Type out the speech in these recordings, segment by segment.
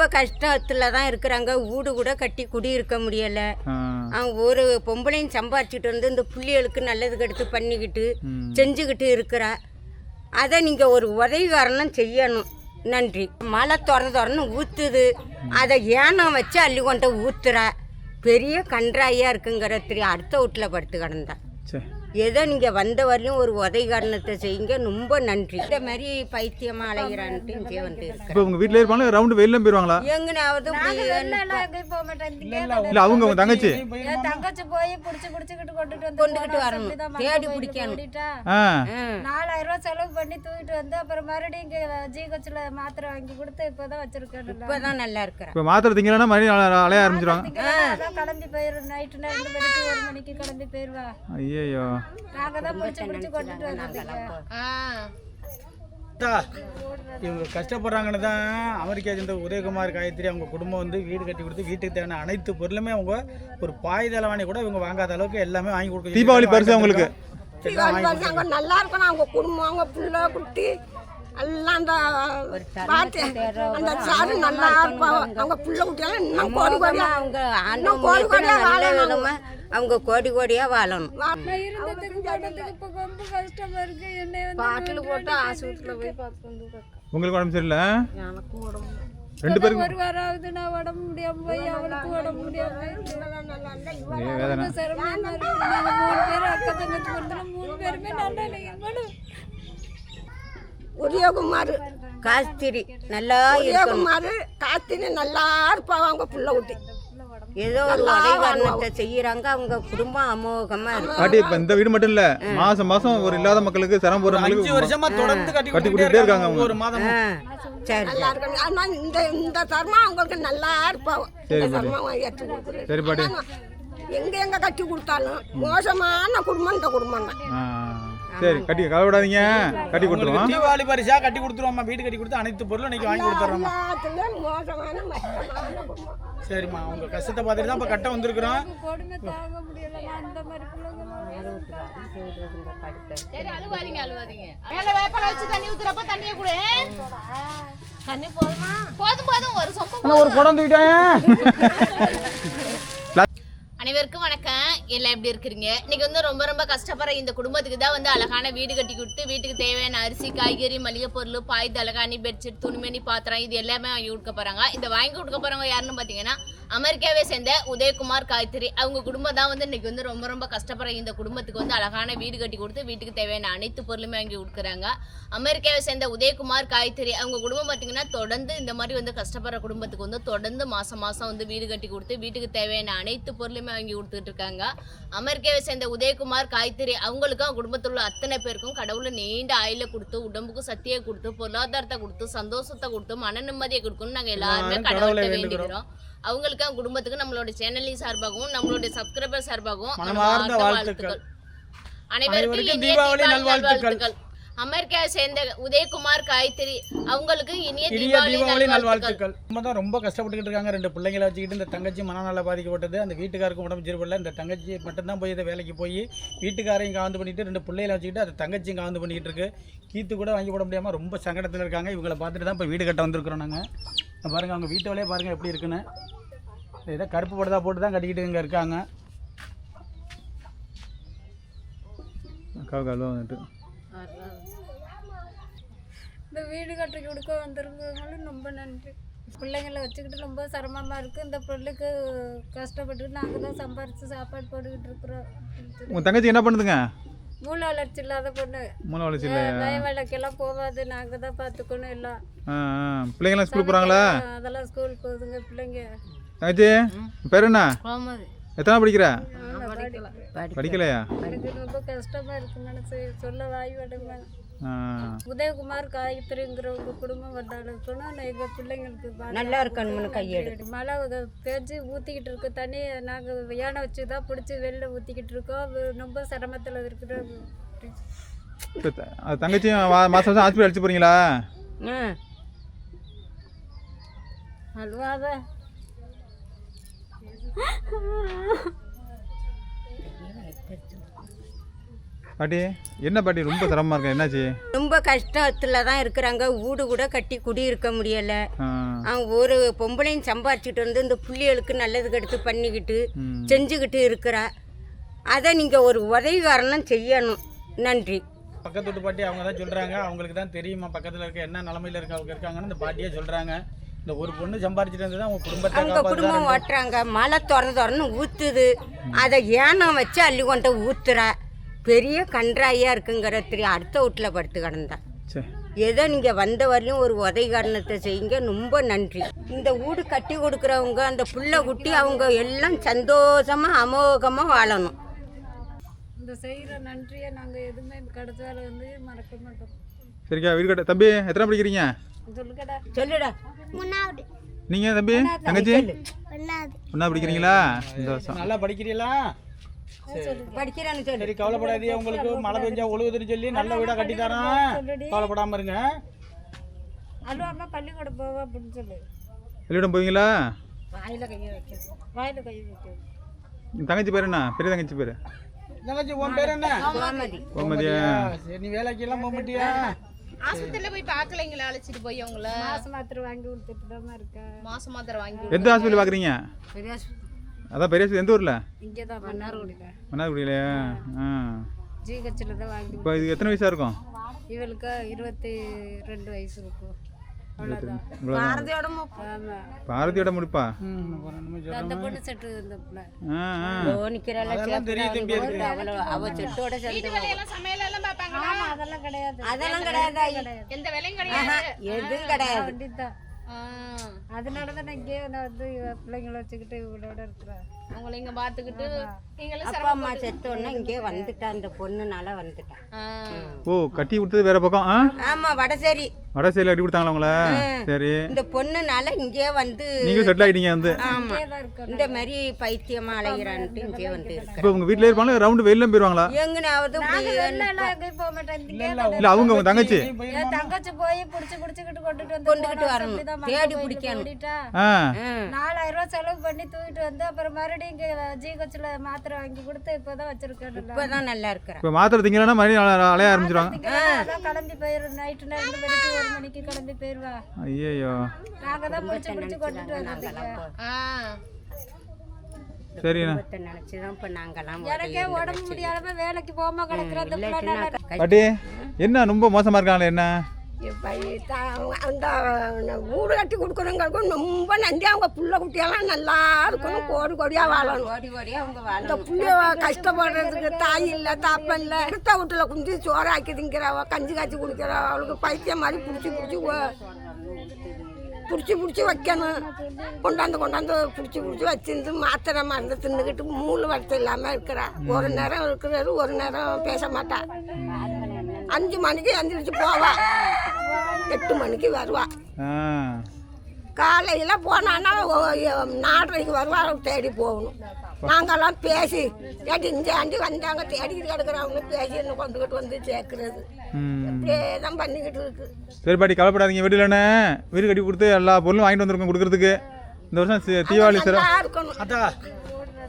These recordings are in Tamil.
ரொம்ப கஷ்டத்தில் தான் இருக்கிறாங்க. வீடு கூட கட்டி குடியிருக்க முடியலை. அவன் ஒரு பொம்பளையும் சம்பாதிச்சிட்டு வந்து இந்த பிள்ளைகளுக்கு நல்லது கெடுத்து பண்ணிக்கிட்டு. செஞ்சுக்கிட்டு இருக்கிறா. அதை நீங்கள் ஒரு உதவிகாரணம் செய்யணும். நன்றி. மழை திற திறன்னு ஊற்றுது அதை ஏனம் வச்சு அள்ளி கொண்டு ஊத்துறா. பெரிய கன்றாயாக இருக்குங்கிற தெரியும் அடுத்த வீட்டில் படுத்து கிடந்தா. சரி ஏதோ நீங்கள் வந்த வரலையும் ஒரு உதவி காரணத்தை செய்யுங்க. ரொம்ப நன்றி. இந்த மாதிரி பைத்தியமாக அலைகிறான்ட்டு இங்கே வந்து இப்போ உங்க வீட்டிலே இருப்பாங்களா? ரவுண்டு வெளில போயிருவாங்களா? எங்கனாவது போக மாட்டேன் இல்ல அவங்க உங்க தங்கச்சி. என் தங்கச்சி போய் புடிச்சு புடிச்சுக்கிட்டு கொண்டுட்டு வந்து கொண்டுகிட்டு வரணும். தேடி பிடிக்கணும். நாலாயிரம் ரூபாய் செலவு பண்ணி தூக்கிட்டு வந்து அப்புறம் மறுபடியும் இங்க ஜிஹெச்ல மாத்திரை வாங்கி கொடுத்து இப்பதான் வச்சிருக்கேன் இப்போதான் நல்லா இருக்கிறேன். இப்போ மாத்திரை திங்கன்னா மறுபடியும் அல- அலைய ஆரம்பிச்சிருவாங்க. கிளம்பி போயிரும் நைட்டு மணிக்கு ஒரு மணிக்கு கிளம்பி போயிருவா. ஐயோ இவங்க கஷ்டப்படுறாங்கன்னு தான் அமெரிக்கா சேர்ந்த உதயகுமார் காயத்ரி அவங்க குடும்பம் வந்து வீடு கட்டி கொடுத்து வீட்டுக்கு தேவையான அனைத்து பொருளுமே அவங்க ஒரு பாய் தலைவாணி கூட இவங்க வாங்காத அளவுக்கு எல்லாமே வாங்கி கொடுக்க தீபாவளி பரிசு அவங்களுக்கு. நல்லா இருக்கணும் அவங்க குடும்பம் அவங்க பிள்ளை குட்டி. எல்லாம் அந்த அந்த சாரு நல்லா இருப்பாங்க அவங்க பிள்ளை குட்டியெல்லாம் இன்னும் கோடி கோடியா அவங்க இன்னும் கோடி கோடியா நல்ல வாழணும். அவங்க கோடி கோடியா வாழணும். பாட்டில் போட்டு ஆஸ்பத்திரியில் போய் பார்த்து உங்களுக்கு உடம்பு சரியில்லை? எனக்கும் உடம்பு ரெண்டு பேருக்கு ஒரு வாரம் ஆகுது. நான் உடம்பு முடியாம போய் அவளுக்கு உடம்பு முடியாம வேதனை. மூணு பேர் அக்கா தங்கச்சி வந்து மூணு பேருமே நல்லா உதயகுமார் காஸ்திரி நல்லா உதயகுமார் காத்தினி நல்லா இருப்பாங்க அவங்க பிள்ளை குட்டி ஏதோ ஒரு உதவி காரணத்தை செய்யறாங்க அவங்க குடும்பம் அமோகமா இருக்கு. பாட்டி இப்போ இந்த வீடு மட்டும் இல்ல மாசம் மாசம் ஒரு இல்லாத மக்களுக்கு சிரமம் அஞ்சு போடுறவங்களுக்கு வருஷமா தொடர்ந்து கட்டி கொடுத்துட்டே இருக்காங்க மாதமும். ஆ, சரி நல்லா இருக்கணும். ஆனால் இந்த இந்த தர்மம் அவங்களுக்கு நல்லா இருப்பாங்க. சரி பாட்டி. எங்க எங்க கட்டி கொடுத்தாலும் மோசமான குடும்பம் இந்த குடும்பம் தான். சரி கட்டி கவலைப்படாதீங்க கட்டி கொடுத்துருவோம். தீபாவளி பரிசா கட்டி கொடுத்துருவோம்மா. வீடு கட்டி கொடுத்து அனைத்து பொருளும் இன்னைக்கு வாங்கி கொடுத்துறோம்மா. சரிம்மா உங்க கஷ்டத்தை பார்த்துட்டு தான் இப்போ கட்ட வந்திருக்கிறோம். கொடுமை தாங்க முடியல அந்த மாதிரி பிள்ளைங்க சரி அழுவாதீங்க அழுவாதீங்க. மேல வேப்பல வச்சு தண்ணி ஊத்துறப்ப தண்ணிய கூட. தண்ணி போதுமா? போதும் போதும். ஒரு சொம்பு ஒரு குடம் தூக்கிட்டேன். அனைவருக்கும் வணக்கம். எல்லாம் எப்படி இருக்கிறீங்க? இன்னைக்கு வந்து ரொம்ப ரொம்ப கஷ்டப்படுற இந்த குடும்பத்துக்கு தான் வந்து அழகான வீடு கட்டி கொடுத்து வீட்டுக்கு தேவையான அரிசி காய்கறி மளிகை பொருள் பாய் தலகாணி பெட்ஷீட் துணிமணி பாத்திரம் இது எல்லாமே வாங்கி கொடுக்க போறாங்க. இந்த வாங்கி கொடுக்க போறவங்க யாருன்னு பாத்தீங்கன்னா அமெரிக்காவை சேர்ந்த உதயகுமார் காயத்ரி. அவங்க குடும்பம் தான் வந்து இன்னைக்கு வந்து ரொம்ப ரொம்ப கஷ்டப்படுற இந்த குடும்பத்துக்கு வந்து அழகான வீடு கட்டி கொடுத்து வீட்டுக்கு தேவையான அனைத்து பொருளுமே வாங்கி கொடுக்குறாங்க. அமெரிக்காவை சேர்ந்த உதயகுமார் காயத்ரி அவங்க குடும்பம் பார்த்தீங்கன்னா தொடர்ந்து இந்த மாதிரி வந்து கஷ்டப்படுற குடும்பத்துக்கு வந்து தொடர்ந்து மாசம் மாசம் வந்து வீடு கட்டி கொடுத்து வீட்டுக்கு தேவையான அனைத்து பொருளுமே வாங்கி கொடுத்துட்டு இருக்காங்க. அமெரிக்காவை சேர்ந்த உதயகுமார் காயத்ரி அவங்களுக்கும் அவங்க குடும்பத்தில் உள்ள அத்தனை பேருக்கும் கடவுளை நீண்ட ஆயில கொடுத்து உடம்புக்கு சக்தியை கொடுத்து பொருளாதாரத்தை கொடுத்து சந்தோஷத்தை கொடுத்து மன நிம்மதியை கொடுக்கணும்னு நாங்க எல்லாருமே கடவுளை வேண்டிக்கிறோம். வேண்டிக்கிறோம் அவங்களுக்கு அவங்க குடும்பத்துக்கு நம்மளோட சேனலின் சார்பாகவும் நம்மளுடைய சப்ஸ்கிரைபர் சார்பாகவும் மனமார்ந்த வாழ்த்துக்கள். அனைவருக்கும் தீபாவளி நல்வாழ்த்துக்கள். அமெரிக்காவை சேர்ந்த உதயகுமார் காயத்ரி அவங்களுக்கு இனிய தீபாவளி நல்வாழ்த்துக்கள். நம்ம தான் ரொம்ப கஷ்டப்பட்டுக்கிட்டு இருக்காங்க. ரெண்டு பிள்ளைங்களை வச்சுக்கிட்டு இந்த தங்கச்சி மனநல பாதிக்கப்பட்டது. அந்த வீட்டுக்காருக்கும் உடம்பு சரியில்லை இந்த தங்கச்சி மட்டும்தான் போய் இதை வேலைக்கு போய் வீட்டுக்காரையும் காந்து பண்ணிட்டு ரெண்டு பிள்ளைகளை வச்சுக்கிட்டு அந்த தங்கச்சியும் காந்து பண்ணிக்கிட்டு இருக்கு. கீத்து கூட வாங்கி போட முடியாமல் ரொம்ப சங்கடத்தில் இருக்காங்க. இவங்களை பார்த்துட்டு தான் இப்போ வீடு கட்ட வந்திருக்கிறோம் நாங்கள் பாருங்கள் அவங்க வீட்டு வேலையே பாருங்கள் எப்படி இருக்குன்னு. ஏதோ கருப்பு படதா போட்டு தான் கட்டிக்கிட்டு இங்கே இருக்காங்க. அக்காவுக்கு அழுவா வந்துட்டு. இந்த வீடு கட்டி கொடுக்க வந்திருக்கவங்களும் ரொம்ப நன்றி. பிள்ளைங்களை வச்சுக்கிட்டு ரொம்ப சிரமமா இருக்கு. இந்த பிள்ளைக்கு கஷ்டப்பட்டு நாங்கள் தான் சம்பாரிச்சு சாப்பாடு போட்டுக்கிட்டு இருக்கிறோம். உங்க தங்கச்சி என்ன பண்ணுதுங்க? மூளை வளர்ச்சி இல்லாத பொண்ணு. மூணு வளர்ச்சி இல்லையா? வய வேலைக்கெல்லாம் போகாது நாங்கள் தான் பார்த்துக்கணும் எல்லாம். ஆ பிள்ளைங்களாம் ஸ்கூல் போகிறாங்களா அதெல்லாம் ஸ்கூல் போகுதுங்க பிள்ளைங்க. தங்கச்சி பேர் என்ன? எத்தனை படிக்கிற? படி- படிக்கலையா? ரொம்ப கஷ்டமா இருக்கு மனசு சொல்ல வாய் விடுங்க உதயகுமார் காயத்ரிங்கிற உங்க குடும்பம் வந்தாலும் எங்க பிள்ளைங்களுக்கு நல்லா இருக்கணும்னு கையெடு. மழை பேஞ்சு ஊற்றிக்கிட்டு இருக்கு தண்ணி நாங்கள் யானை வச்சு தான் பிடிச்சி வெளில ஊற்றிக்கிட்டு இருக்கோம். ரொம்ப சிரமத்தில் அது தங்கச்சியும் மாசம் மாசம் ஹாஸ்பிட்டல் அடிச்சு போறீங்களா? ஆ. அழுவாத. பாட்டி என்ன பாட்டி ரொம்ப சிரமமாக இருக்கா? என்னாச்சு? ரொம்ப கஷ்டத்தில் தான் இருக்கிறாங்க. வீடு கூட கட்டி குடியிருக்க முடியலை. ஆ, அவன் ஒரு பொம்பளையும் சம்பாரிச்சிட்டு வந்து இந்த புள்ளிகளுக்கு நல்லது கெடுத்து பண்ணிக்கிட்டு. செஞ்சுக்கிட்டு இருக்கிறா. அதை நீங்கள் ஒரு உதவிகரணம் செய்யணும். நன்றி. பக்கத்து வீட்டு பாட்டி அவங்க தான் சொல்கிறாங்க அவங்களுக்கு தான் தெரியுமா? பக்கத்தில் இருக்க என்ன நிலமையில இருக்க? அவங்க இருக்காங்கன்னு இந்த பாட்டியே சொல்கிறாங்க இந்த ஒரு பொண்ணு சம்பாரிச்சிட்டு வந்து அவங்க குடும்பத்தை அவங்க. குடும்பம் ஓட்டுறாங்க மழை திற திறன்னு ஊற்றுது அதை ஏனம் வச்சு அள்ளி கொண்டு ஊத்துறா. பெரிய கன்றாயாக இருக்குங்கிற தெரியும் அடுத்த வீட்டில் படுத்து கிடந்தேன். ஏதோ நீங்கள் வந்த வரையும் ஒரு உதவி காரணத்தை செய்யுங்க. ரொம்ப நன்றி. இந்த வீடு கட்டி கொடுக்குறவங்க அந்த புள்ள குட்டி அவங்க எல்லாம் சந்தோஷமாக அமோகமாக வாழணும். இந்த செய்கிற நன்றியை நாங்கள் எதுவுமே கிடைச்சால வந்து மறக்க மாட்டோம். சரிக்கா வீடு கட்ட தம்பி எத்தனை படிக்கிறீங்க? சொல்லுக்கடா சொல்லுடா. நீங்கள் தம்பி தங்கச்சி? ஒன்றா படிக்கிறீங்களா? சந்தோஷம். நல்லா படிக்கிறீங்களா? படிக்கிறான்னு சொல்லு. சரி கவலைப்படாதீங்க உங்களுக்கு மழை பெஞ்சா ஒழுகுதுன்னு சொல்லி நல்ல வீடாக கட்டி தரேன் கவலைப்படாமல் இருங்க. அழுவாம பள்ளிக்கூடம் போவா அப்படின்னு சொல்லு. வெளியிடம் போவீங்களா? வாயில கையை வைக்க. வாயில கையை வைக்க. தங்கச்சி பேர் என்ன? பெரிய தங்கச்சி பேர்? தங்கச்சி உன் பேர் என்ன? கோமதி. கோமதியா? சரி நீ வேலைக்கு எல்லாம் போக மாட்டியா? ஆஸ்பத்திரியில போய் பார்க்கலைங்களா அழைச்சிட்டு போய் அவங்கள? மாசம் மாத்திரை வாங்கி கொடுத்துட்டு தான் இருக்கா. மாசம் மாத்திரை வாங்கி எந்த ஹாஸ்பிட்டல் பார்க்குறீங்க பெரிய அதான் பெரிய எந்த ஊரில்? இங்கே தான் மன்னார் குடிக்க மன்னார்குடியிலையா? ஆ. ஜிஹெச்சில் தான் வாங்கி இப்போ இது எத்தனை வயசாக இருக்கும்? இவளுக்கு இருபத்தி ரெண்டு வயசு இருக்கும். பாரதியோட முடிப்பா? அந்த பொண்ணு செட்டு இந்த அதெல்லாம் கிடையாது. அதெல்லாம் கிடையாது. எந்த வேலையும் கிடையாது. எதுவும் கிடையாது. அதனால தான் நான் இங்கே நான் வந்து பிள்ளைங்களை வச்சுக்கிட்டு இவளோட இருக்கிறேன். உங்களை இங்க பாத்துக்கிட்டு நீங்களும் அப்பா அம்மா செத்தோன்னா இங்கே வந்துட்டா அந்த பொண்ணுனால வந்துட்டான் ஓ கட்டி கொடுத்தது வேற பக்கம் ஆ? ஆமாம் வடசேரி. வட சைடில் கட்டி கொடுத்தாங்களா உங்கள? சரி. இந்த பொண்ணுனால இங்கே வந்து நீங்கள் செட்டில் ஆகிட்டீங்க வந்து. ஆமாம் இந்த மாதிரி பைத்தியமா அலைகிறான்ட்டு இங்கே வந்து இப்போ உங்கள் வீட்டில் இருப்பாங்களா? ரவுண்டு வெளில போயிடுவாங்களா எங்கனாவது போக மாட்டேன் இல்லை அவங்க தங்கச்சி. தங்கச்சி போய் புடிச்சு புடிச்சுக்கிட்டு கொண்டுட்டு வந்து கொண்டுகிட்டு வரணும். தேடி மகன் பிடிக்கணும். ஓடிட்டா. ஆ. ம். நாலாயிரம் ரூபாய் செலவு பண்ணி தூக்கிட்டு வந்து அப்புறம் மறுபடியும் இங்க ஜிஹெச்ல மாத்திரை வாங்கி கொடுத்து இப்பதான் வச்சிருக்கேன். இப்பதான் நல்லா இருக்கிறேன். இப்போ மாத்திரை திங்கலன்னா மறுபடியும் அல- அலைய ஆரம்பிச்சிருவாங்க. கிளம்பி போயிரு நைட்டு ரெண்டு மணிக்கு ஒரு மணிக்கு கிளம்பி போயிருவா ஐயோ நாங்க தான் பிடிச்சி பிடிச்சி கொண்டுட்டு வந்தோம். சரிண்ணா. எனக்கே உடம்பு முடியாம வேலைக்கு போகாம கிடக்குற அந்த பிள்ளை நல்லா பாட்டி என்ன ரொம்ப மோசமாக இருக்காங்களே என்ன? அந்த வீடு கட்டி கொடுக்குறவங்களுக்கும் ரொம்ப நன்றி. அவங்க புள்ள குட்டியெல்லாம் நல்லா இருக்கணும். கோடி கோடியாக வாழணும். ஓடி ஓடி அவங்க வாழ இந்த புள்ளைய கஷ்டப்படுறதுக்கு தாய் இல்லை தாப்பன் இல்லை. அடுத்த வீட்டில் குஞ்சு சோறு ஆக்கி திங்கிறவ கஞ்சி காய்ச்சி குடிக்கிறவ அவளுக்கு பைத்தியம் மாதிரி பிடிச்சி பிடிச்சி பிடிச்சி பிடிச்சி வைக்கணும். கொண்டாந்து கொண்டாந்து பிடிச்சி பிடிச்சி வச்சிருந்து மாத்திரை மருந்து தின்னுக்கிட்டு மூணு வருஷம் இல்லாமல் இருக்கிறா. ஒரு நேரம் இருக்கிறாரு ஒரு நேரம் பேச மாட்டா. அஞ்சு மணிக்கு எந்திரிச்சு போவா. எட்டு மணிக்கு வருவா. ஆ. காலையில் போனான்னா நாலரைக்கு வருவா தேடி போகணும். நாங்கெல்லாம் பேசி ஏடி இந்த ஆண்டி வந்தாங்க தேடிக்கிட்டு கிடக்குறவங்க பேசி என்ன கொண்டுக்கிட்டு வந்து சேர்க்கறது. இப்படியே தான் பண்ணிக்கிட்டு இருக்கு. சரி பாட்டி கவலைப்படாதீங்க. வீட்டிலண்ணே வீடு கட்டி கொடுத்து எல்லா பொருளும் வாங்கிட்டு வந்திருக்கோம் கொடுக்குறதுக்கு. இந்த வருஷம் தீபாவளி நல்லா இருக்கணும்.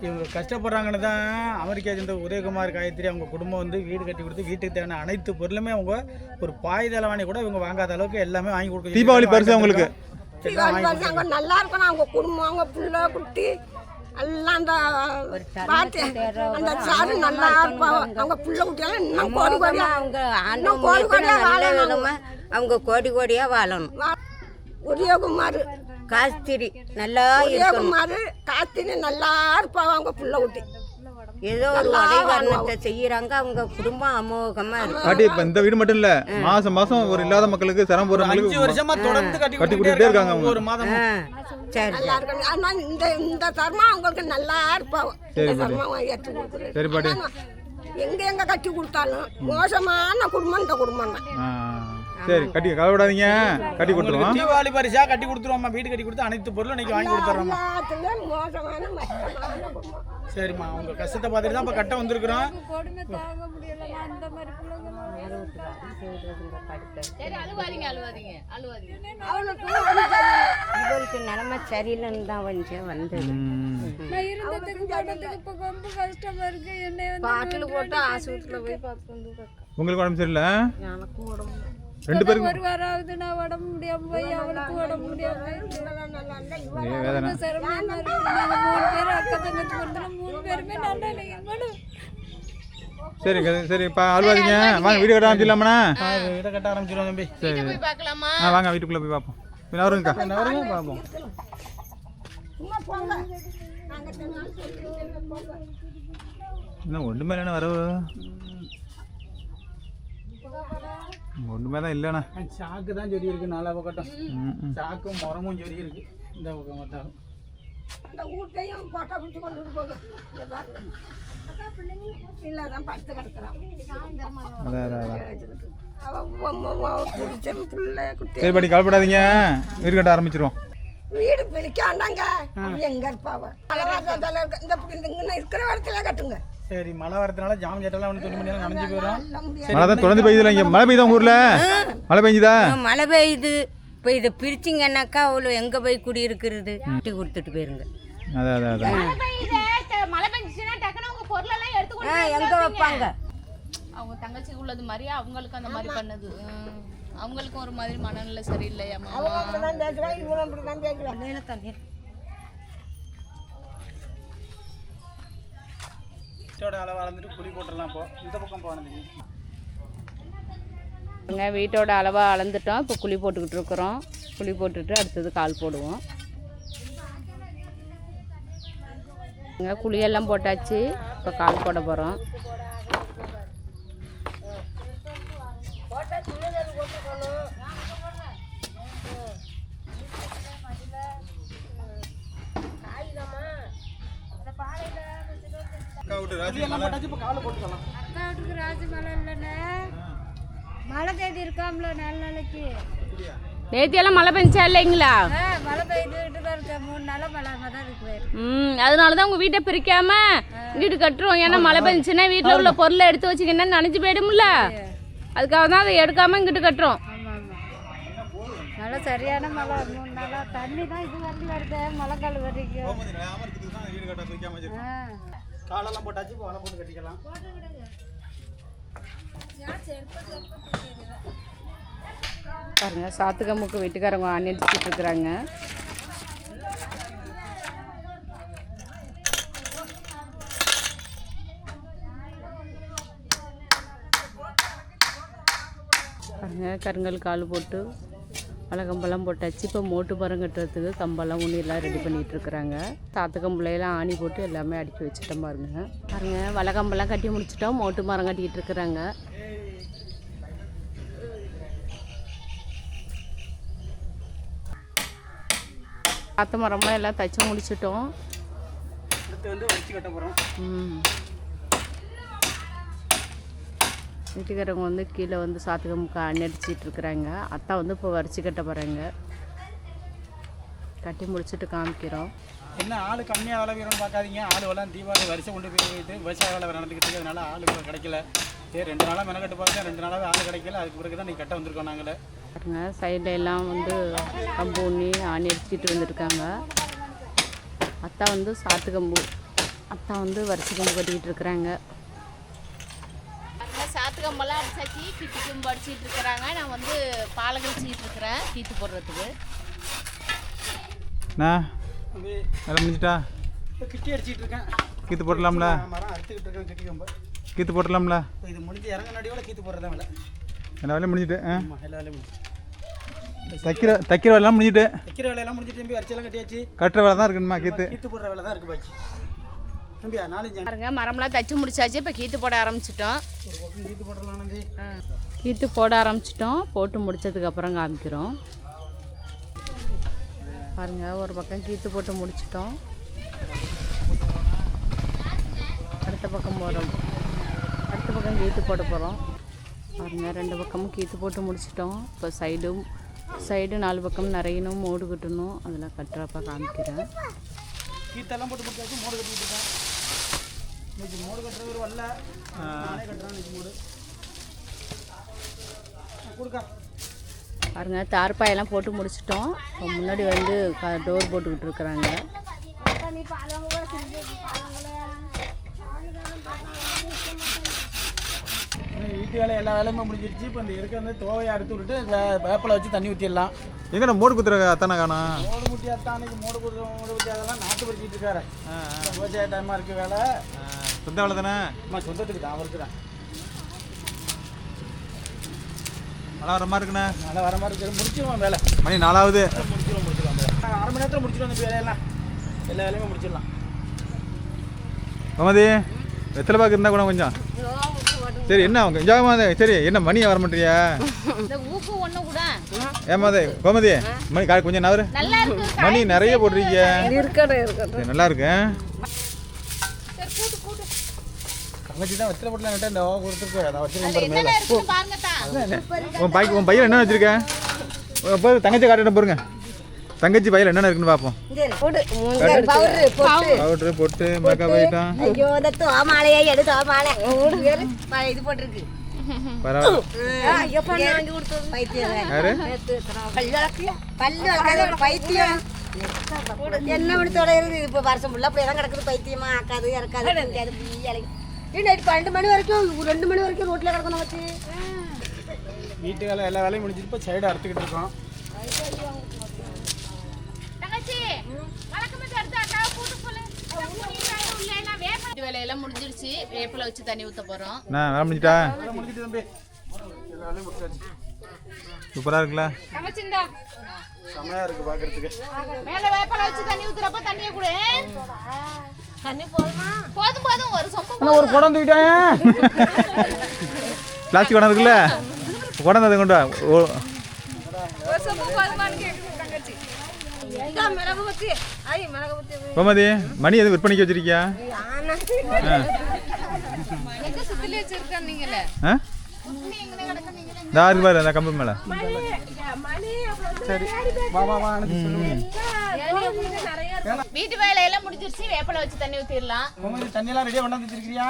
இவங்க கஷ்டப்படுறாங்கன்னு தான் அமெரிக்கா சேர்ந்த உதயகுமார் காயத்ரி அவங்க குடும்பம் வந்து வீடு கட்டி கொடுத்து வீட்டுக்கு தேவையான அனைத்து பொருளுமே அவங்க ஒரு பாய் தலைவாணி கூட இவங்க வாங்காத அளவுக்கு எல்லாமே வாங்கி கொடுக்க தீபாவளி பரிசு அவங்களுக்கு. தீபாவளி அவங்க நல்லா இருக்கணும். அவங்க குடும்பம் அவங்க பிள்ளை குட்டி எல்லாம் அந்த பார்த்து அந்த சாரு நல்லா இருப்பாங்க அவங்க பிள்ளை குட்டியெல்லாம் இன்னும் கோடி கோடியா அவங்க இன்னும் கோடி கோடியா வாழணும். அவங்க கோடி கோடியா வாழணும். உதயகுமார் காஸ்திரி நல்லா இருக்கணும். உதயகுமார் காத்தினி நல்லா இருப்பாங்க அவங்க பிள்ளை குட்டி. ஏதோ ஒரு உதவி காரணத்தை செய்யறாங்க அவங்க குடும்பம் அமோகமா இருக்கு. பாட்டி இப்போ இந்த வீடு மட்டும் இல்லை மாதம் மாதம் ஒரு இல்லாத மக்களுக்கு சிரமம் அஞ்சு போகிறவங்களுக்கு வருஷமா தொடர்ந்து கட்டி கொடுத்துட்டே இருக்காங்க இருக்காங்க ஒவ்வொரு மாதம் சரி நல்லா இருக்கணும். ஆனால் இந்த இந்த தர்மம் அவங்களுக்கு நல்லா இருப்பாங்க ஏற்று கொடுக்குறது. சரி பாட்டி. எங்க எங்க கட்டி கொடுத்தாலும் மோசமான குடும்பம் இந்த குடும்பம் தான் சரி கட்டி கவலைப்படாதீங்க. கட்டி கொடுத்துருவோம். தீபாவளி பரிசா கட்டி கொடுத்துருவோம்மா. வீடு கட்டி கொடுத்து அனைத்து பொருளும் இன்னைக்கு வாங்கி கொடுத்துட்றோம்மா. சரிம்மா உங்க கஷ்டத்தை பார்த்துட்டு தான் இப்போ கட்ட வந்திருக்கிறோம். கொடுமை தாங்க முடியல நான் அந்த மாதிரி பிள்ளைங்க சரி அழுவாதீங்க அழுவாதீங்க அழுவாதீங்க அவனுக்கு ஒண்ணும் தெரியல. இவருக்கு நிலைமை சரியில்லைன்னு தான் வந்து வந்தது பாட்டில் போட்டு ஆஸ்பத்திரியில் போய் பார்த்து உங்களுக்கு உடம்பு சரியில்லை? எனக்கும் உடம்பு ரெண்டு பேருக்கு ஒரு வாரம் ஆகுது நான் உடம்பு முடியாம போய் அவளுக்கு உடம்பு முடியாம வேதனை. சிரமமா இருக்கு? மூணு பேரும் அக்கா தங்கச்சி கொடுத்தோம் மூணு பேருமே நல்லா இல்லைங்க மேடம் சரி சரி இப்போ அழுவாதீங்க. வாங்க வீடு கட்ட ஆரம்பிச்சிடலாமண்ணா? வீடை கட்ட ஆரம்பிச்சிருவோம் தம்பி. பார்க்கலாமா? ஆ வாங்க வீட்டுக்குள்ளே போய் பார்ப்போம். பின்ன வருங்கக்கா நவருங்க பார்ப்போம். இன்னும் ஒன்றுமே இல்லைண்ணா வரவு. ஒன்றுமே தான் இல்லைண்ணா. சாக்கு தான் சொறி இருக்கு நாலா பக்கட்டும் சாக்கும் முறமும் சொறி இருக்கு இந்த பக்கம் பார்த்தா இந்த வீட்டையும் போட்டோ பிடிச்சி கொண்டு போங்க இங்க பாருங்க இல்லை தான் படுத்து கிடக்குறான். சரி பாட்டி கவலைப்படாதீங்க. வீடு கட்ட ஆரம்பிச்சிருவோம். வீடு பிடிக்காண்டாங்க எங்க இருப்பாவ இந்த இருக்கிற இடத்துல கட்டுங்க. சரி மழை வரதுனால ஜாம் சட்டெல்லாம் ஒன்று துணி மணி நனைஞ்சு போயிடும் மழை தான் தொடர்ந்து பெய்யுதுல இங்கே மழை பெய்யுதா உங்கள் ஊரில்? மழை பெஞ்சுதா மழை பெய்யுது. இப்போ இதை பிரிச்சிங்கன்னாக்கா அவ்வளோ எங்கே போய் குடியிருக்கிறது? கட்டி கொடுத்துட்டு போயிருங்க. அதான் அதான் அதான். மழை பெஞ்சிச்சுன்னா பொருளெல்லாம் எங்கே வைப்பாங்க? அவங்க தங்கச்சி உள்ளது மாதிரி அவங்களுக்கு அந்த மாதிரி பண்ணுது. அவங்களுக்கும் ஒரு மாதிரி மனநிலை சரியில்லையாமா அவன் வீட்டோட அளவு அளந்துட்டு குழி போட்டுடலாம் இப்போ. இந்த பக்கம் போனதுங்க வீட்டோட அளவாக அளந்துட்டோம். இப்போ குழி போட்டுக்கிட்டு இருக்கிறோம். குழி போட்டுட்டு அடுத்தது கால் போடுவோம். குழியெல்லாம் போட்டாச்சு. இப்போ கால் போட போகிறோம் இப்போ காலை போட்டுக்கலாம். அக்கா வீட்டுக்கு ராசி மழை இல்லைண்ணே மழை தேதி இருக்காம்ல நாலு நாளைக்கு. நேத்தியெல்லாம் மழை பெஞ்சா இல்லைங்களா? மழை பெய்துக்கிட்டு தான் இருக்கேன் மூணு நாளாக மழை தான் இருக்கு ம் அதனால தான் உங்கள் வீட்டை பிரிக்காம வீடு கட்டுறோம். ஏன்னா மழை பெஞ்சுன்னா வீட்டில் உள்ள பொருளை எடுத்து வச்சிங்கன்னா நனைஞ்சு போயிடும்ல. அதுக்காக தான் அதை எடுக்காம இங்கிட்டு கட்டுறோம். மழை சரியான மழை. மூணு நாளாக தண்ணி தான் இது வரைக்கும் வருது. மழைக்கால வரைக்கும். காலெல்லாம் போட்டாச்சு இப்போ வலை போட்டு கட்டிக்கலாம். பாருங்க சாத்துக்கம்முக்கு வீட்டுக்காரங்க அணிச்சிட்டு இருக்கிறாங்க. பாருங்க கருங்கல் கால் போட்டு அழகம்பெல்லாம் போட்டாச்சு. இப்போ மோட்டு மரம் கட்டுறதுக்கு கம்பெல்லாம் உண்ணியெல்லாம் ரெடி பண்ணிட்டு இருக்கிறாங்க சாத்துக்கம்புலையெல்லாம் ஆணி போட்டு எல்லாமே அடுக்கி வச்சுட்டோம் பாருங்க. பாருங்க வலகம்பெல்லாம் கட்டி முடிச்சிட்டோம். மோட்டு மரம் கட்டிக்கிட்டு இருக்கிறாங்க சாத்து மரம்லாம் எல்லாம் தைச்சு முடிச்சிட்டோம். அடுத்து வந்து வச்சு கட்ட போகிறோம் ம். வீட்டுக்காரவங்க வந்து கீழே வந்து சாத்துக்கமுக்கு அடிச்சிட்டு இருக்கிறாங்க. அத்தா வந்து இப்போ வரிச்சு கட்ட போகிறாங்க கட்டி முடிச்சுட்டு காமிக்கிறோம். என்ன ஆள் கம்மியாக வேலை வேணும்னு பார்க்காதீங்க. ஆள் எல்லாம் தீபாவளி வரிசை கொண்டு போய் வைத்து விவசாய வேலை நடந்துக்கிட்டு இருக்கு அதனால ஆள் கிடைக்கல. ஏ ரெண்டு நாளாக மெனக்கட்டு பார்த்தா ரெண்டு நாளாகவே ஆள் கிடைக்கல. அதுக்கு பிறகு தான் நீ கட்ட வந்திருக்கோம் நாங்களே. பாருங்க சைடில் எல்லாம் வந்து கம்பு ஊனி ஆணி அடிச்சிட்டு வந்துருக்காங்க. அத்தா வந்து சாத்துக்கம்பு. அத்தா வந்து வரிசை கம்பு கட்டிக்கிட்டு இருக்கிறாங்க. பாருங்க சாத்துக்கம்பெல்லாம் அடிச்சாச்சு கிட்டி கும்பு அடிச்சிட்டு இருக்கிறாங்க. நான் வந்து பாலை கழிச்சிட்டு இருக்கிறேன் கீத்து போடுறதுக்கு. அண்ணா தம்பி வேலை முடிஞ்சிட்டா? இப்போ கிட்டி அடிச்சிட்டு இருக்கேன். கீத்து போட்டலாம்ல மரம் அறுத்துக்கிட்டு இருக்கேன் கிட்டி கம்பு கீத்து போட்டலாம்ல இப்போ இது முடிஞ்சு இறங்க நடியோட கீத்து போடுறதா வேலை. எல்லா வேலையும் முடிஞ்சிட்டு எல்லா வேலையும் முடிஞ்சு தைக்கிற தைக்கிற வேலைலாம் முடிஞ்சிட்டு? வைக்கிற வேலையெல்லாம் முடிஞ்சிட்டு தம்பி வரிசையெல்லாம் கட்டியாச்சு. கட்டுற வேலை தான் இருக்குமா கீத்து? கீத்து போடுற வேலை தான் இருக்கு பாக்கி பாருங்க மரம்லாம் தச்சு முடிச்சாச்சு. இப்போ கீத்து போட ஆரம்பிச்சிட்டோம். கீத்து போட ஆரம்பிச்சிட்டோம். போட்டு முடிச்சதுக்கப்புறம் காமிக்கிறோம். பாருங்க ஒரு பக்கம் கீத்து போட்டு முடிச்சிட்டோம். அடுத்த பக்கம் போகிறோம் அடுத்த பக்கம் கீத்து போட போகிறோம் பாருங்க ரெண்டு பக்கமும் கீத்து போட்டு முடிச்சிட்டோம். இப்போ சைடும் சைடு நாலு பக்கம் நிறையணும் மூடு கட்டணும். அதெல்லாம் கட்டுறப்ப காமிக்கிறேன். கீத்தெல்லாம் போட்டு முடிச்சாச்சு மோடு கட்டிட்டு இருக்கேன். இன்னைக்கு மோடு கட்டுறது வரல நானே கட்டுறேன் இன்னைக்கு மோடு. கொடுக்கா. பாருங்க தார்பாயெல்லாம் போட்டு முடிச்சிட்டோம். முன்னாடி வந்து டோர் போட்டுக்கிட்டு இருக்கிறாங்க. வீட்டு வேலை எல்லா வேலையுமே முடிஞ்சிருச்சு. இப்போ இந்த இருக்க வந்து தோவையை அறுத்து விட்டுட்டு வே- வேப்பிலை வச்சு தண்ணி ஊற்றிடலாம் எங்கடா மோடு குத்துற அத்தானே காணோம் மோடு முட்டி அத்தான் அன்னைக்கு மோடு குத்து மோடு குத்தி அதெல்லாம் நாட்டு பறிச்சிட்டு இருக்காரு விவசாய டைமாக இருக்குது வேலை. சொந்த வேலை தானே? அம்மா சொந்தத்துக்கு தான் தான். நல்லா வர மாதிரி இருக்குண்ணே. நல்லா வர மாதிரி இருக்கு. முடிச்சிருவோம் வேலை. மணி நாலாவது. முடிச்சிருவோம் முடிச்சிருவோம் வேலை. அரை மணி நேரத்தில் முடிச்சிருவோம் இந்த வேலையெல்லாம். எல்லா வேலையுமே முடிச்சிடலாம். கோமதி வெத்தலை பாக்கு இருந்தால் கூட கொஞ்சம். சரி என்ன அவங்க? ஜாமாதே சரி என்ன மணி வர மாட்டியா ஏமாதே கோமதி மணி கா கொஞ்சம் நவரு நல்லா இருக்கு மணி நிறைய போட்டிருக்கீங்க. சரி, நல்லா இருக்கு. தங்கச்சி தான் போட்டுலாம் இந்த கொடுத்துருக்கு அதை வச்சிருக்கேன் பாரு மேலே உன் பைக் உன் பையில் என்ன வச்சிருக்க? உன் போய் தங்கச்சி காட்டிட்டு போருங்க? தங்கச்சி பையில் என்னென்ன இருக்குன்னு பவுடரு போட்டு. பவுட்ரு பொட்டு மேக்கப் ஐட்டம் ஐயோ இந்த தோமாலையை எடு தோமாலை. இது போட்டிருக்கு. பைத்தியம். என்ன பண்ணி தொலைகிறது இப்போ வருஷம் ஃபுல்லாக அப்படியே தான் கிடக்குது. பைத்தியமா ஆக்காது இறக்காது. ஏய் நைட்டு பன்னெண்டு மணி வரைக்கும் ரெண்டு மணி வரைக்கும் ரோட்டில் கிடக்கணும் வச்சு வீட்டு வேலை எல்லா வேலையும் முடிஞ்சிட்டு இப்போ சைடு அறுத்துக்கிட்டு இருக்கோம். வீட்டு வேலையெல்லாம் முடிஞ்சிருச்சு. வேப்பில வச்சு தண்ணி ஊத்த போறோம். நான் வேலை முடிஞ்சிட்டா? சூப்பராக இருக்குல்ல? தங்கச்சி இந்தா செம்மையாக இருக்குது பார்க்குறதுக்கு மேல வேப்பில வச்சு தண்ணி ஊத்துறப்ப தண்ணியை கொடு. தண்ணி போதுமா? போதும் போதும். ஒரு சொம்பு ஒரு குடம் தூக்கிட்டேன் பிளாஸ்டிக் குடம் இருக்குல்ல? குடம் அதை கொண்டு வா. ஓ. மிளகு பத்தி ஐ மிளகு பத்தி கோமதி மணி எதுவும் விற்பனைக்கு வச்சிருக்கியா? இருக்கு பாரு அந்த கம்பு மேலே. சரி வா வா வா அனுப்பி சொல்லுங்க வீட்டு வேலையெல்லாம் முடிஞ்சிருச்சு வேப்பில வச்சு தண்ணி ஊத்திடலாம் கோமதி தண்ணியெல்லாம் ரெடியாக கொண்டாந்து வச்சிருக்கிறியா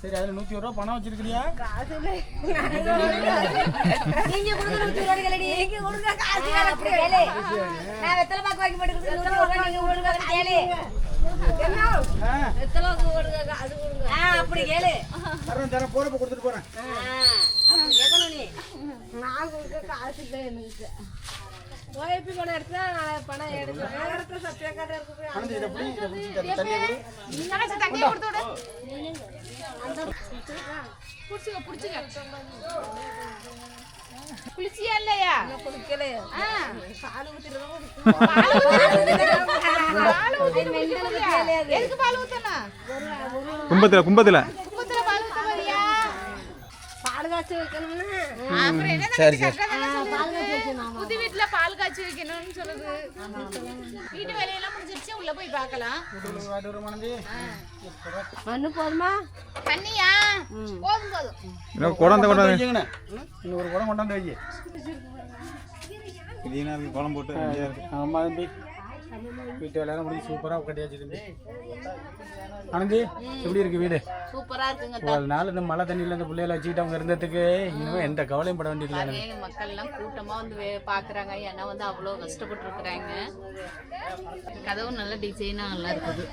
சரி அதில் நூற்றி ஒரு ரூபா பணம் வச்சிருக்கிறியா நீங்க கொடுக்குற நூத்தி இருபது கலடி. நீங்க கொடுக்குற காசு அப்படி கேளு. நான் வெத்தலை பாக்கு வாங்கி போட்டு நூறு ரூபா நீங்க கொடுக்குற கேளு. என்ன? ஆ, அப்படி கேளு. தரேன் தரேன் போகிறப்ப கொடுத்துட்டு போகிறேன் ஆ, அப்படி கேட்கணும் நீ. நான் கொடுக்குற காசு இல்லை எனக்கு. ஓஏபி எடுத்தா நான் பணம் எடுக்கிறேன். சத்தியா இருக்கு. கொடு தங்கச்சி தண்ணியை கொடுத்து விடு புடிச்சுக்க புடிச்சுக்க குளிச்சியா இல்லையா குடிக்கலையா? ஆ. பால் ஊத்திட்டு தான் குடிக்கணும். பால் ஊத்தணும். பால் ஊத்தணும். எதுக்கு பால் ஊத்தணும் கும்பத்தில் கும்பத்தில் குப்பத்துல பால் ஊத்த போறியா பால் காய்ச்சி வைக்கணும்னா. அப்புறம் என்ன தானே சொல்லுது? புது வீட்டுல பால் காய்ச்சி வைக்கணும்னு சொல்லுது. வீட்டு வேலையெல்லாம் முடிஞ்சிருச்சு உள்ள போய் பார்க்கலாம். மண்ணு போதுமா? தண்ணியா? போதும் போதும். இன்னும் குடம் கொண்டாந்து இன்னும் ஒரு குடம் கொண்டாந்து வை கிளீனாக இருக்கு குளம் போட்டு ஆமாம் தம்பி. வீட்டு வேலையெல்லாம் முடிஞ்சு சூப்பராக கட்டியாச்சு தம்பி. ஆனந்தி எப்படி இருக்கு வீடு? சூப்பரா இருக்குங்க ஒரு நாள் இந்த மழை தண்ணியில் இந்த பிள்ளைகளை வச்சுக்கிட்டு அவங்க இருந்ததுக்கு இனிமேல் எந்த கவலையும் பட வேண்டியதில்லை எனக்கு. பாருங்க, மக்கள் எல்லாம் கூட்டமா வந்து பாக்குறாங்க. ஏன்னா வந்து அவ்வளோ கஷ்டப்பட்டு இருக்கிறாங்க கதவு நல்ல டிசைனா நல்லா இருக்குது.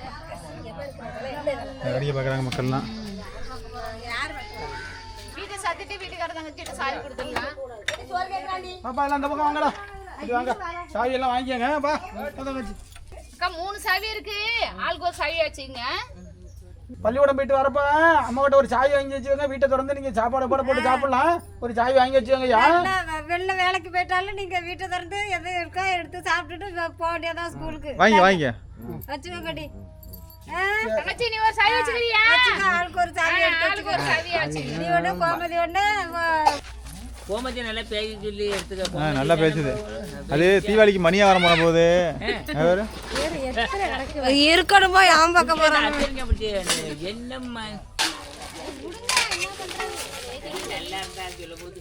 அடிக்க பார்க்குறாங்க மக்கள்லாம். வீட்டை சாத்திட்டு வீட்டுக்கார தங்கச்சிட்ட சாவி கொடுத்துடலாம் பாப்பா எல்லாம் அந்த பக்கம் வாங்கடா. இது வாங்க. சாவி எல்லாம் வாங்கிக்கங்க. பா அக்கா மூணு சாவி இருக்கு. ஆளுக்கு ஒரு சாவி வச்சுங்க பள்ளிக்கூடம் போயிட்டு வரப்ப அம்மா கிட்ட ஒரு சாவி வாங்கி வச்சுக்கோங்க. வீட்டை திறந்து நீங்க சாப்பாடு போட போட்டு சாப்பிடலாம். ஒரு சாவி வாங்கி வச்சுக்கோங்க வெளில- வெளில வேலைக்கு போயிட்டாலும் நீங்க வீட்டை திறந்து எது இருக்கோ எடுத்து சாப்பிட்டுட்டு போக வேண்டியதான் ஸ்கூலுக்கு. வாங்கி வாங்கிக்க வச்சுக்கோங்கடி நீ ஒரு சாவி வச்சுக்கிறியா? வச்சுக்கோ, ஆளுக்கு ஒரு சாவி எடுத்து நீ ஒன்று கோமதி ஒன்று கோமதி நல்லா பேசி சொல்லி எடுத்துக்க ஆ நல்லா பேசுது. அது தீபாவளிக்கு மணி ஆரம் போன போது இருக்கணுமோ போகிறான் சரிங்க அப்படி என்னம்மா? நல்லா போது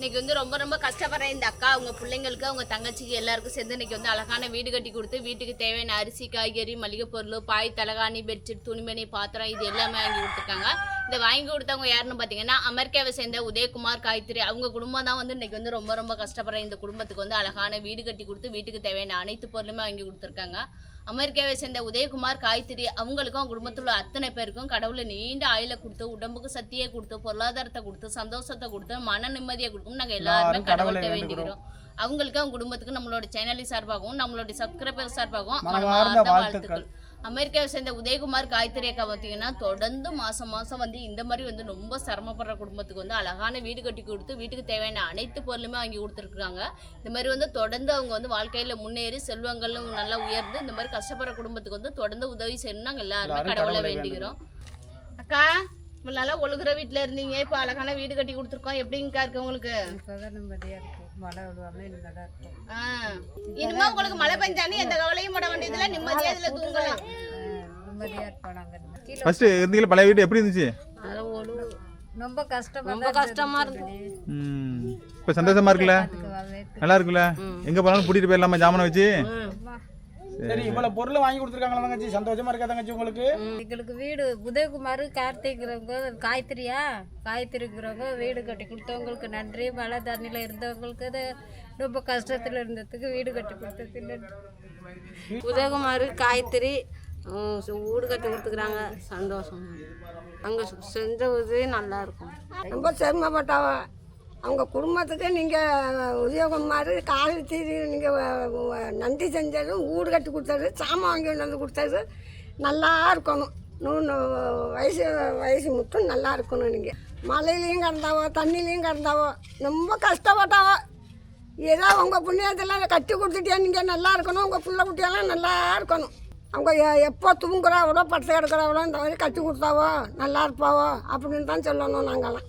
இன்னைக்கு வந்து ரொம்ப ரொம்ப கஷ்டப்படுற இந்த அக்கா அவங்க பிள்ளைங்களுக்கு அவங்க தங்கச்சிக்கு எல்லாருக்கும் சேர்ந்து இன்னைக்கு வந்து அழகான வீடு கட்டி கொடுத்து வீட்டுக்கு தேவையான அரிசி காய்கறி மளிகை பொருள் பாய் தலகாணி பெட்ஷீட் துணிமணி பாத்திரம் இது எல்லாமே வாங்கி கொடுத்துருக்காங்க. இந்த வாங்கி கொடுத்தவங்க யாருன்னு பார்த்தீங்கன்னா அமெரிக்காவை சேர்ந்த உதயகுமார் காயத்ரி. அவங்க குடும்பம் தான் வந்து இன்னைக்கு வந்து ரொம்ப ரொம்ப கஷ்டப்படுற இந்த குடும்பத்துக்கு வந்து அழகான வீடு கட்டி கொடுத்து வீட்டுக்கு தேவையான அனைத்து பொருளுமே வாங்கி கொடுத்துருக்காங்க. அமெரிக்காவை சேர்ந்த உதயகுமார் காயத்ரி அவங்களுக்கும் அவங்க குடும்பத்தில் உள்ள அத்தனை பேருக்கும் கடவுளை நீண்ட ஆயுள கொடுத்து உடம்புக்கு சக்தியை கொடுத்து பொருளாதாரத்தை கொடுத்து சந்தோஷத்தை கொடுத்து மன நிம்மதியை கொடுக்கும் நாங்கள் எல்லாருமே எல்லாரும் கடவுளை கடவுள்கிட்ட வேண்டிக்கிறோம். வேண்டிக்கிறோம் அவங்களுக்கு அவங்க குடும்பத்துக்கு நம்மளோட சேனலின் சார்பாகவும் நம்மளோட சப்ஸ்கிரைபர் சார்பாகவும் வாழ்த்துக்கள். அமெரிக்காவை சேர்ந்த உதயகுமார் காயத்ரி அக்கா பார்த்தீங்கன்னா தொடர்ந்து மாசம் மாசம் வந்து இந்த மாதிரி வந்து ரொம்ப சிரமப்படுற குடும்பத்துக்கு வந்து அழகான வீடு கட்டி கொடுத்து வீட்டுக்கு தேவையான அனைத்து பொருளுமே வாங்கி கொடுத்துருக்குறாங்க இந்த மாதிரி வந்து தொடர்ந்து அவங்க வந்து வாழ்க்கையில முன்னேறி செல்வங்களும் நல்லா உயர்ந்து இந்த மாதிரி கஷ்டப்படுற குடும்பத்துக்கு வந்து தொடர்ந்து உதவி செய்யணும் நாங்கள் எல்லாருமே கடவுளை வேண்டிக்கிறோம் அக்கா நாளா ஒழுகுற வீட்டுல இருந்தீங்க. இப்போ அழகான வீடு கட்டி கொடுத்துருக்கோம். எப்படிங்கக்கா இருக்கு உங்களுக்கு? இனிமே உங்களுக்கு மழை பெஞ்சாலும் எந்த கவலையும் பட வேண்டியதுல நிம்மதியா இதுல தூங்கலாம். ஃபஸ்ட்டு இருந்தீங்களா? பழைய வீடு எப்படி இருந்துச்சு? ரொம்ப கஷ்டமாக ரொம்ப கஷ்டமா இருந்தது ம். இப்போ சந்தோஷமா இருக்குல்ல? நல்லா இருக்குல்ல? எங்கே போனாலும் கூட்டிகிட்டு போயிடலாமா? ஜாமனை வச்சு? சரி இவ்வளவு பொருள் வாங்கி கொடுத்துருக்காங்களா தங்கச்சி? சந்தோஷமா இருக்கா தங்கச்சி உங்களுக்கு? எங்களுக்கு வீடு உதயகுமார் கார்த்திக்கிறவங்க காயத்ரியா காயத்ரிக்கிறவங்க வீடு கட்டி கொடுத்தவங்களுக்கு நன்றி. மழை தண்ணியில் இருந்தவங்களுக்கு அது ரொம்ப கஷ்டத்தில் இருந்ததுக்கு வீடு கட்டி கொடுத்ததுக்கு நன்றி. உதயகுமார் காயத்ரி வீடு கட்டி கொடுத்துக்கிறாங்க. சந்தோஷம். அங்கே செஞ்ச உதவி நல்லா இருக்கும். ரொம்ப சிரமப்பட்டாவ. அவங்க குடும்பத்துக்கு நீங்கள் உதயகுமார் காலத்தி நீங்கள் நன்றி செஞ்சது வீடு கட்டி கொடுத்தது சாமான் வாங்கி கொண்டு வந்து கொடுத்தது நல்லா இருக்கணும். நூறு வயசு வயசு மட்டும் நல்லா இருக்கணும் நீங்கள் மழையிலையும் கிடந்தாவோ தண்ணிலையும் கிடந்தாவோ ரொம்ப கஷ்டப்பட்டாவோ ஏதோ உங்கள் புண்ணியத்தில் கட்டி கொடுத்துட்டே நீங்கள் நல்லா இருக்கணும் உங்கள் பிள்ளை குட்டியெல்லாம் நல்லா இருக்கணும். அவங்க எ- எப்போ தூங்குறாவளோ படுத்து கிடக்குறாவளோ இந்த மாதிரி கட்டி கொடுத்தாவோ நல்லா இருப்பாவோ அப்படின்னு தான் சொல்லணும் நாங்கள்லாம்